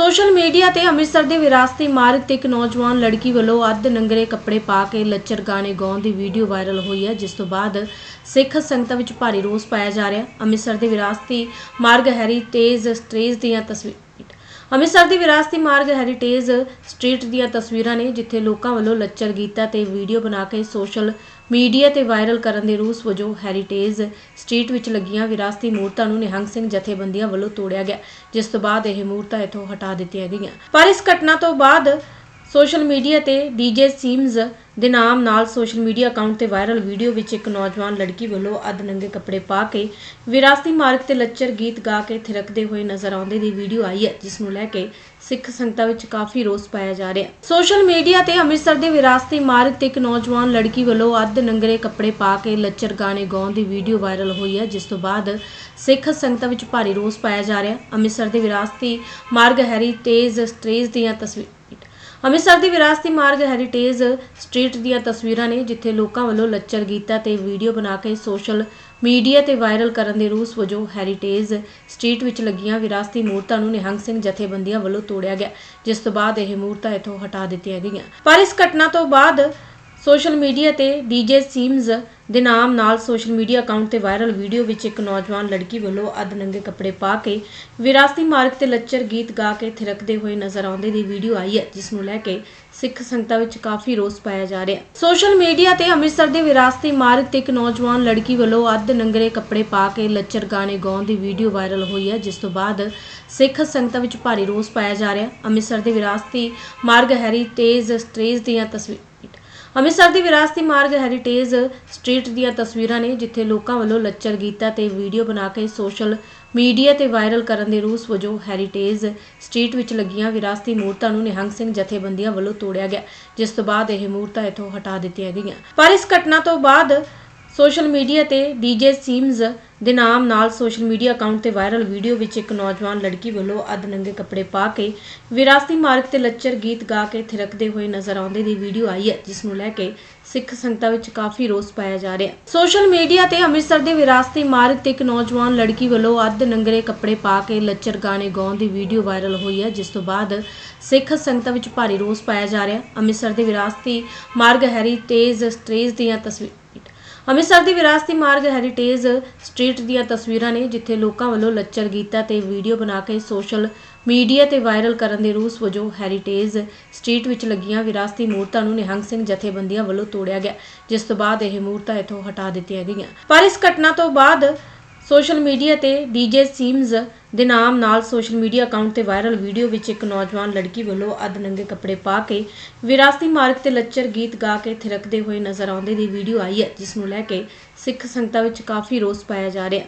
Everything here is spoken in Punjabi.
ਸੋਸ਼ਲ ਮੀਡੀਆ ਤੇ ਅੰਮ੍ਰਿਤਸਰ ਦੇ ਵਿਰਾਸਤੀ ਮਾਰਗ ਤੇ ਇੱਕ ਨੌਜਵਾਨ ਲੜਕੀ ਵੱਲੋਂ ਅੱਧ ਨੰਗਰੇ ਕੱਪੜੇ ਪਾ ਕੇ ਲੱਚਰ ਗਾਣੇ ਗਾਉਣ ਦੀ ਵੀਡੀਓ ਵਾਇਰਲ ਹੋਈ ਹੈ, ਜਿਸ ਤੋਂ ਬਾਅਦ ਸਿੱਖ ਸੰਗਤਾਂ ਵਿੱਚ ਭਾਰੀ ਰੋਸ ਪਾਇਆ ਜਾ ਰਿਹਾ ਹੈ। ਅੰਮ੍ਰਿਤਸਰ ਦੇ ਵਿਰਾਸਤੀ ਮਾਰਗ ਹੈਰੀਟੇਜ ਸਟ੍ਰੀਟ ਦੀਆਂ ਤਸਵੀਰਾਂ ਅੰਮ੍ਰਿਤਸਰ ਦੀ ਵਿਰਾਸਤੀ ਮਾਰਗ ਹੈਰੀਟੇਜ ਸਟਰੀਟ ਦੀਆਂ ਤਸਵੀਰਾਂ ਨੇ, ਜਿੱਥੇ ਲੋਕਾਂ ਵੱਲੋਂ ਲੱਚਰ ਗੀਤਾਂ ਤੇ ਵੀਡੀਓ ਬਣਾ ਕੇ ਸੋਸ਼ਲ ਮੀਡੀਆ ਤੇ ਵਾਇਰਲ ਕਰਨ ਦੇ ਰੂਸ ਵਜੋਂ ਹੈਰੀਟੇਜ ਸਟਰੀਟ ਵਿੱਚ ਲੱਗੀਆਂ ਵਿਰਾਸਤੀ ਮੂਰਤਾਂ ਨੂੰ ਨਿਹੰਗ ਸਿੰਘ ਜਥੇਬੰਦੀਆਂ ਵੱਲੋਂ ਤੋੜਿਆ ਗਿਆ, ਜਿਸ ਤੋਂ ਬਾਅਦ ਇਹ ਮੂਰਤਾਂ ਇੱਥੋਂ ਹਟਾ ਦਿੱਤੀਆਂ ਗਈਆਂ। ਪਰ ਇਸ ਘਟਨਾ ਤੋਂ ਬਾਅਦ ਸੋਸ਼ਲ ਮੀਡੀਆ ਤੇ ਡੀਜੇ ਸੀਮਜ਼ ਦੇ ਨਾਮ ਨਾਲ ਸੋਸ਼ਲ ਮੀਡੀਆ ਅਕਾਊਂਟ ਤੇ ਵਾਇਰਲ ਵੀਡੀਓ ਵਿੱਚ ਇੱਕ ਨੌਜਵਾਨ ਲੜਕੀ ਵੱਲੋਂ ਅੱਧ ਨੰਗੇ ਕੱਪੜੇ ਪਾ ਕੇ ਵਿਰਾਸਤੀ ਮਾਰਗ ਤੇ ਲੱਚਰ ਗੀਤ ਗਾ ਕੇ ਥਿਰਕਦੇ ਹੋਏ ਨਜ਼ਰ ਆਉਂਦੇ ਦੀ ਵੀਡੀਓ ਆਈ ਹੈ, ਜਿਸ ਨੂੰ ਲੈ ਕੇ ਸਿੱਖ ਸੰਗਤਾਂ ਵਿੱਚ ਕਾਫੀ ਰੋਸ ਪਾਇਆ ਜਾ ਰਿਹਾ ਸੋਸ਼ਲ ਮੀਡੀਆ ਤੇ ਅੰਮ੍ਰਿਤਸਰ ਦੇ ਵਿਰਾਸਤੀ ਮਾਰਗ ਤੇ ਇੱਕ ਨੌਜਵਾਨ ਲੜਕੀ ਵੱਲੋਂ ਅੱਧ ਨੰਗਰੇ ਕੱਪੜੇ ਪਾ ਕੇ ਲੱਚਰ ਗਾਣੇ ਗਾਉਣ ਦੀ ਵੀਡੀਓ ਵਾਇਰਲ ਹੋਈ ਹੈ, ਜਿਸ ਤੋਂ ਬਾਅਦ ਸਿੱਖ ਸੰਗਤਾਂ ਵਿੱਚ ਭਾਰੀ ਰੋਸ ਪਾਇਆ ਜਾ ਰਿਹਾ ਅੰਮ੍ਰਿਤਸਰ ਦੇ ਵਿਰਾਸਤੀ ਮਾਰਗ ਹੈਰੀਟੇਜ ਸਟ੍ਰੀਟ ਦੀਆਂ ਤਸਵੀਰਾਂ ਅੰਮ੍ਰਿਤਸਰ ਦੀ ਵਿਰਾਸਤੀ ਮਾਰਗ ਹੈਰੀਟੇਜ ਸਟਰੀਟ ਦੀਆਂ ਤਸਵੀਰਾਂ ਨੇ, ਜਿੱਥੇ ਲੋਕਾਂ ਵੱਲੋਂ ਲੱਚਰ ਗੀਤਾਂ ਤੇ ਵੀਡੀਓ ਬਣਾ ਕੇ ਸੋਸ਼ਲ ਮੀਡੀਆ ਤੇ ਵਾਇਰਲ ਕਰਨ ਦੇ ਰੂਸ ਵਜੋਂ ਹੈਰੀਟੇਜ ਸਟਰੀਟ ਵਿੱਚ ਲੱਗੀਆਂ ਵਿਰਾਸਤੀ ਮੂਰਤਾਂ ਨੂੰ ਨਿਹੰਗ ਸਿੰਘ ਜਥੇਬੰਦੀਆਂ ਵੱਲੋਂ ਤੋੜਿਆ ਗਿਆ, ਜਿਸ ਤੋਂ ਬਾਅਦ ਇਹ ਮੂਰਤਾਂ ਇੱਥੋਂ ਹਟਾ ਦਿੱਤੀਆਂ ਗਈਆਂ। ਪਰ ਇਸ ਘਟਨਾ ਤੋਂ ਬਾਅਦ ਸੋਸ਼ਲ ਮੀਡੀਆ ਤੇ ਡੀਜੇ ਸੀਮਜ਼ ਦੇ ਨਾਮ ਨਾਲ ਸੋਸ਼ਲ ਮੀਡੀਆ ਅਕਾਊਂਟ ਤੇ ਵਾਇਰਲ ਵੀਡੀਓ ਵਿੱਚ ਇੱਕ ਨੌਜਵਾਨ ਲੜਕੀ ਵੱਲੋਂ ਅੱਧ ਨੰਗੇ ਕੱਪੜੇ ਪਾ ਕੇ ਵਿਰਾਸਤੀ ਮਾਰਗ ਤੇ ਲੱਚਰ ਗੀਤ ਗਾ ਕੇ ਥਿਰਕਦੇ ਹੋਏ ਨਜ਼ਰ ਆਉਂਦੇ ਦੀ ਵੀਡੀਓ ਆਈ ਹੈ, ਜਿਸ ਨੂੰ ਲੈ ਕੇ ਸਿੱਖ ਸੰਗਤਾਂ ਵਿੱਚ ਕਾਫੀ ਰੋਸ ਪਾਇਆ ਜਾ ਰਿਹਾ ਹੈ। ਸੋਸ਼ਲ ਮੀਡੀਆ ਤੇ ਅੰਮ੍ਰਿਤਸਰ ਦੇ ਵਿਰਾਸਤੀ ਮਾਰਗ ਤੇ ਇੱਕ ਨੌਜਵਾਨ ਲੜਕੀ ਵੱਲੋਂ ਅੱਧ ਨੰਗਰੇ ਕੱਪੜੇ ਪਾ ਕੇ ਲੱਚਰ ਗਾਣੇ ਗਾਉਣ ਦੀ ਵੀਡੀਓ ਵਾਇਰਲ ਹੋਈ ਹੈ, ਜਿਸ ਤੋਂ ਬਾਅਦ ਸਿੱਖ ਸੰਗਤਾਂ ਵਿੱਚ ਭਾਰੀ ਰੋਸ ਪਾਇਆ ਜਾ ਰਿਹਾ ਹੈ। ਅੰਮ੍ਰਿਤਸਰ ਦੇ ਵਿਰਾਸਤੀ ਮਾਰਗ ਹੈਰੀਟੇਜ ਸਟ੍ਰੀਟ ਦੀਆਂ ਤਸਵੀਰਾਂ ਅੰਮ੍ਰਿਤਸਰ ਦੀ ਵਿਰਾਸਤੀ ਮਾਰਗ ਹੈਰੀਟੇਜ ਸਟਰੀਟ ਦੀਆਂ ਤਸਵੀਰਾਂ ਨੇ, ਜਿੱਥੇ ਲੋਕਾਂ ਵੱਲੋਂ ਲੱਚਰ ਗੀਤਾਂ ਤੇ ਵੀਡੀਓ ਬਣਾ ਕੇ ਸੋਸ਼ਲ ਮੀਡੀਆ ਤੇ ਵਾਇਰਲ ਕਰਨ ਦੇ ਰੂਸ ਵਜੋਂ ਹੈਰੀਟੇਜ ਸਟਰੀਟ ਵਿੱਚ ਲੱਗੀਆਂ ਵਿਰਾਸਤੀ ਮੂਰਤਾਂ ਨੂੰ ਨਿਹੰਗ ਸਿੰਘ ਜਥੇਬੰਦੀਆਂ ਵੱਲੋਂ ਤੋੜਿਆ ਗਿਆ, ਜਿਸ ਤੋਂ ਬਾਅਦ ਇਹ ਮੂਰਤਾਂ ਇੱਥੋਂ ਹਟਾ ਦਿੱਤੀਆਂ ਗਈਆਂ। ਪਰ ਇਸ ਘਟਨਾ ਤੋਂ ਬਾਅਦ ਸੋਸ਼ਲ ਮੀਡੀਆ ਤੇ ਡੀਜੇ ਸੀਮਜ਼ ਦੇ ਨਾਮ ਨਾਲ ਸੋਸ਼ਲ ਮੀਡੀਆ ਅਕਾਊਂਟ ਤੇ ਵਾਇਰਲ ਵੀਡੀਓ ਵਿੱਚ ਇੱਕ ਨੌਜਵਾਨ ਲੜਕੀ ਵੱਲੋਂ ਅੱਧ ਨੰਗੇ ਕੱਪੜੇ ਪਾ ਕੇ ਵਿਰਾਸਤੀ ਮਾਰਗ ਤੇ ਲੱਚਰ ਗੀਤ ਗਾ ਕੇ ਥਿਰਕਦੇ ਹੋਏ ਨਜ਼ਰ ਆਉਂਦੇ ਦੀ ਵੀਡੀਓ ਆਈ ਹੈ, ਜਿਸ ਨੂੰ ਲੈ ਕੇ ਸਿੱਖ ਸੰਗਤਾਂ ਵਿੱਚ ਕਾਫੀ ਰੋਸ ਪਾਇਆ ਜਾ ਰਿਹਾ ਹੈ। ਸੋਸ਼ਲ ਮੀਡੀਆ ਤੇ ਅੰਮ੍ਰਿਤਸਰ ਦੇ ਵਿਰਾਸਤੀ ਮਾਰਗ ਤੇ ਇੱਕ ਨੌਜਵਾਨ ਲੜਕੀ ਵੱਲੋਂ ਅੱਧ ਨੰਗਰੇ ਕੱਪੜੇ ਪਾ ਕੇ ਲੱਚਰ ਗਾਣੇ ਗਾਉਣ ਦੀ ਵੀਡੀਓ ਵਾਇਰਲ ਹੋਈ ਹੈ, ਜਿਸ ਤੋਂ ਬਾਅਦ ਸਿੱਖ ਸੰਗਤਾਂ ਵਿੱਚ ਭਾਰੀ ਰੋਸ ਪਾਇਆ ਜਾ ਰਿਹਾ ਹੈ। ਅੰਮ੍ਰਿਤਸਰ ਦੇ ਵਿਰਾਸਤੀ ਮਾਰਗ ਹੈਰੀਟੇਜ ਸਟ੍ਰੀਟ ਦੀਆਂ ਤਸਵੀਰਾਂ ਅੰਮ੍ਰਿਤਸਰ ਦੀ ਵਿਰਾਸਤੀ ਮਾਰਗ ਹੈਰੀਟੇਜ ਸਟਰੀਟ ਦੀਆਂ ਤਸਵੀਰਾਂ ਨੇ, ਜਿੱਥੇ ਲੋਕਾਂ ਵੱਲੋਂ ਲੱਚਰ ਗੀਤਾਂ ਤੇ ਵੀਡੀਓ ਬਣਾ ਕੇ ਸੋਸ਼ਲ ਮੀਡੀਆ ਤੇ ਵਾਇਰਲ ਕਰਨ ਦੇ ਰੂਸ ਵਜੋਂ ਹੈਰੀਟੇਜ ਸਟਰੀਟ ਵਿੱਚ ਲੱਗੀਆਂ ਵਿਰਾਸਤੀ ਮੂਰਤਾਂ ਨੂੰ ਨਿਹੰਗ ਸਿੰਘ ਜਥੇਬੰਦੀਆਂ ਵੱਲੋਂ ਤੋੜਿਆ ਗਿਆ, ਜਿਸ ਤੋਂ ਬਾਅਦ ਇਹ ਮੂਰਤਾਂ ਇੱਥੋਂ ਹਟਾ ਦਿੱਤੀਆਂ ਗਈਆਂ। ਪਰ ਇਸ ਘਟਨਾ ਤੋਂ ਬਾਅਦ ਸੋਸ਼ਲ ਮੀਡੀਆ ਤੇ ਡੀਜੇ ਸੀਮਜ਼ ਦੇ ਨਾਮ ਨਾਲ ਸੋਸ਼ਲ ਮੀਡੀਆ ਅਕਾਊਂਟ ਤੇ ਵਾਇਰਲ ਵੀਡੀਓ ਵਿੱਚ ਇੱਕ ਨੌਜਵਾਨ ਲੜਕੀ ਵੱਲੋਂ ਅੱਧ ਨੰਗੇ ਕੱਪੜੇ ਪਾ ਕੇ ਵਿਰਾਸਤੀ ਮਾਰਗ ਤੇ ਲੱਚਰ ਗੀਤ ਗਾ ਕੇ ਥਿਰਕਦੇ ਹੋਏ ਨਜ਼ਰ ਆਉਂਦੇ ਦੀ ਵੀਡੀਓ ਆਈ ਹੈ, ਜਿਸ ਨੂੰ ਲੈ ਕੇ ਸਿੱਖ ਸੰਗਤਾਂ ਵਿੱਚ ਕਾਫੀ ਰੋਸ ਪਾਇਆ ਜਾ ਰਿਹਾ।